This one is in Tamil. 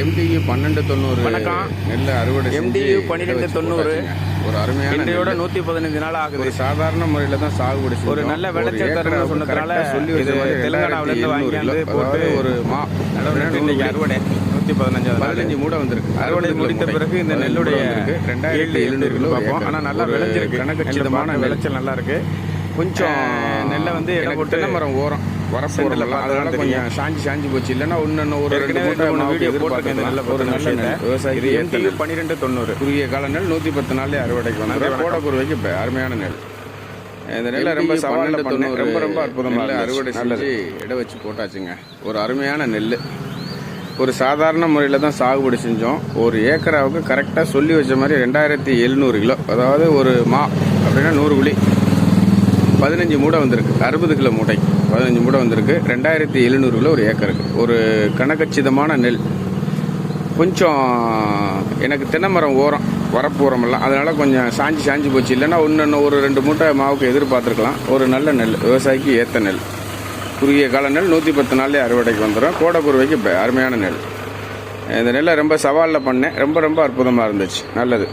எம்டியு பன்னெண்டு தொண்ணூறு வணக்கம். நெல் அறுவடை 12 வச்சு தொண்ணூறு. ஒரு அருமையான இன்றையோட. நூற்றி பதினஞ்சு நாள் ஆகுது ஒரு சாதாரண முறையில தான் சாகுபடி. ஒரு நல்ல விளைச்சல் தரணும்னு சொன்னதுனால சொல்லி இது மாதிரி தெலுங்கானாவுல இருந்து 2700 வாங்கியாந்து கிலோ. போட்டு ஒரு மா இன்னைக்கு அறுவடை நூற்றி பதினஞ்சாவது நாள் பதினஞ்சு மூடை வந்திருக்கு அறுவடை முடித்த மூடை. பிறகு இந்த பதினஞ்சு நெல்லுடைய. ரெண்டாயிரத்தி எழுநூறு கிலோ பார்ப்போம். ஆனால் நல்லா விளைஞ்சிருக்கு கணக்கச்சிதமான. விளைச்சல் நல்லா இருக்கு கொஞ்சம் நெல்லை வந்து இடம் எனக்கு போட்டு மரம் ஓரம் வரப்பு சென்டர்ல ஓரம்லாம் பார்த்தா அதனால தான் கொஞ்சம் சாஞ்சி சாஞ்சி போச்சு. இல்லைன்னா ஒன்று ஒரு ரெண்டு வீடியோ போட்டிருக்கேன். நெல்லை ஒரு நல்ல MTU நெல். பன்னிரெண்டு தொண்ணூறு. குறுகிய கால நெல் நூற்றி பத்து நாள்லயே அறுவடைக்கு வணக்கம். கோடை குருவைக்கு இப்ப அருமையான நெல். இந்த நெல்லை ரொம்ப சவாலில் பன்னெண்டு பண்ண தொண்ணூறு ரொம்ப ரொம்ப அற்புதமாக அறுவடை. செஞ்சு இட வச்சு போட்டாச்சுங்க. ஒரு அருமையான நெல் ஒரு சாதாரண முறையில் தான் சாகுபடி செஞ்சோம். ஒரு ஏக்கராவுக்கு கரெக்டாக சொல்லி வச்ச மாதிரி ரெண்டாயிரத்தி எழுநூறு கிலோ. அதாவது ஒரு மா அப்படின்னா நூறு குழி. பதினஞ்சு மூடை வந்திருக்கு. அறுபது கிலோ மூட்டை பதினஞ்சு மூடை வந்திருக்கு. ரெண்டாயிரத்தி எழுநூறு கிலோ ஒரு ஏக்கருக்கு ஒரு கணக்கச்சிதமான நெல். கொஞ்சம் எனக்கு தென்னை மரம் ஓரம் வரப்பு ஓரமெல்லாம். அதனால் கொஞ்சம் சாஞ்சி சாஞ்சி போச்சு. இல்லைன்னா ஒன்று ஒரு ரெண்டு மூட்டை மாவுக்கு எதிர்பார்த்துருக்கலாம். ஒரு நல்ல நெல். விவசாயிக்கு ஏற்ற நெல். குறுகிய கால நெல் நூற்றி பத்து நாள்லேயே அறுவடைக்கு வந்துடும் கோடை குருவைக்கு அருமையான நெல். இந்த நெல்லை ரொம்ப சவாலில் பண்ணேன். ரொம்ப ரொம்ப அற்புதமாக இருந்துச்சு. நல்லது.